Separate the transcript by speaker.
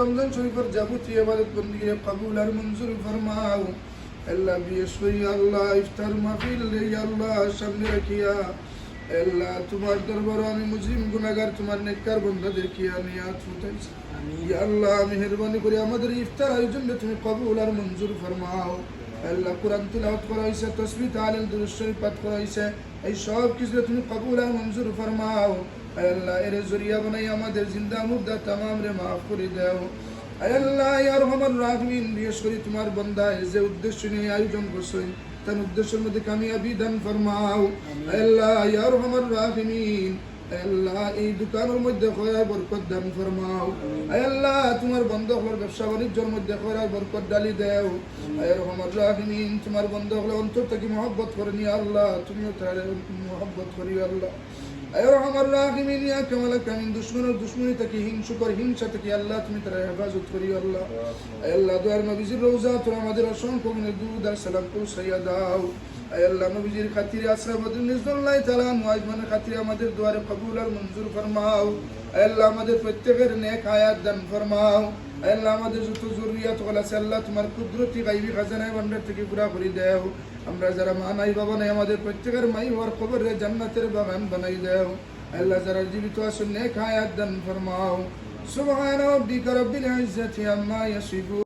Speaker 1: রমজান শরীফের যাবতীয় ইবাদত বন্দিয়ে কবুল আর মঞ্জুর ফরমাও। আল্লাহ করে আল্লাহ ইফতার মাহফিল রে আল্লাহ সামনে রাখিয়া। আল্লাহ তোমার দরবার আমি মুসলিম গুনাগার তোমার নেককার বন্ধাদেরকে আমি আজ ফুটাইছি। আমি আল্লাহ মেহরবানি করে আমাদের ইফতার আয়োজনে তুমি কবুল আর মঞ্জুর ফরমাও। কোরআন তিলাওয়াত করা হয়েছে তসবি তালিল দুরুদ শরীফ পাঠ করা হয়েছে এই সব কিছু তুমি কবুল আর মঞ্জুর ফরমাও। আল্লাহ, এর জরিয়া বানাই আমাদের জিন্দা মুর্দা তামাম রে মাফ করে দাও। আল্লাহ ইয়ার রহমান রাহমিন, বিশেষ করে তোমার বন্দায় যে উদ্দেশ্য নিয়ে আয়োজন করছেন তার উদ্দেশ্যের মধ্যে কামিয়াবি দান ফরমাও। আল্লাহ ইয়ার রহমান রাহমিন আল্লাহ, এই দোকানের মধ্যে খয়ার বরকত দান ফরমাও। আল্লাহ, তোমার বন্ধ হওয়ার ব্যবসা বাণিজ্যের মধ্যে খয়ার বরকত ডালি দেও। আয় রহমান তোমার বন্ধ হলে অন্তর থেকে মহব্বত করে নিয়ে আল্লাহ, তুমিও তার মহব্বত করি আল্লাহ। আয় রহমান ইয়া কামালা কামিন দুশ্মনের দুশ্মনী থেকে হিংসুকর হিংসা থেকে আল্লাহ, তুমি তার হেফাজত করি আল্লাহ। আল্লাহ, দয়ার নবীজির রোজা তোর আমাদের অসংখ্য মনে দুধ আর সালাম পৌঁছাইয়া দাও। আল্লাহ নবীজির খাতিরে আসরাফুদ্দিন নিজদুল্লাহ তাআলা মুআজমানের খাতিরে আমাদের দুয়ারে কবুল আর মঞ্জুর ফরমাও। আল্লাহ আমাদের প্রত্যেকের নেক আয়াত দান ফরমাও। আল্লাহ আমাদের যত জরুরিয়াত হল আছে, আল্লাহ তোমার কুদরতি গাইবি খাজানায় ভান্ডার থেকে পুরা করে দেও। আমরা যারা মা নাই, বাবা নাই, আমাদের প্রত্যেকের মাই হওয়ার খবরে জান্নাতের বাগান বানাই দেও। আল্লাহ যারা জীবিত আছেন নেক আয়াত দান ফরমাও। সুবহান রব্বিকা রব্বিল ইজ্জাতি আম্মা ইয়াসিফুন।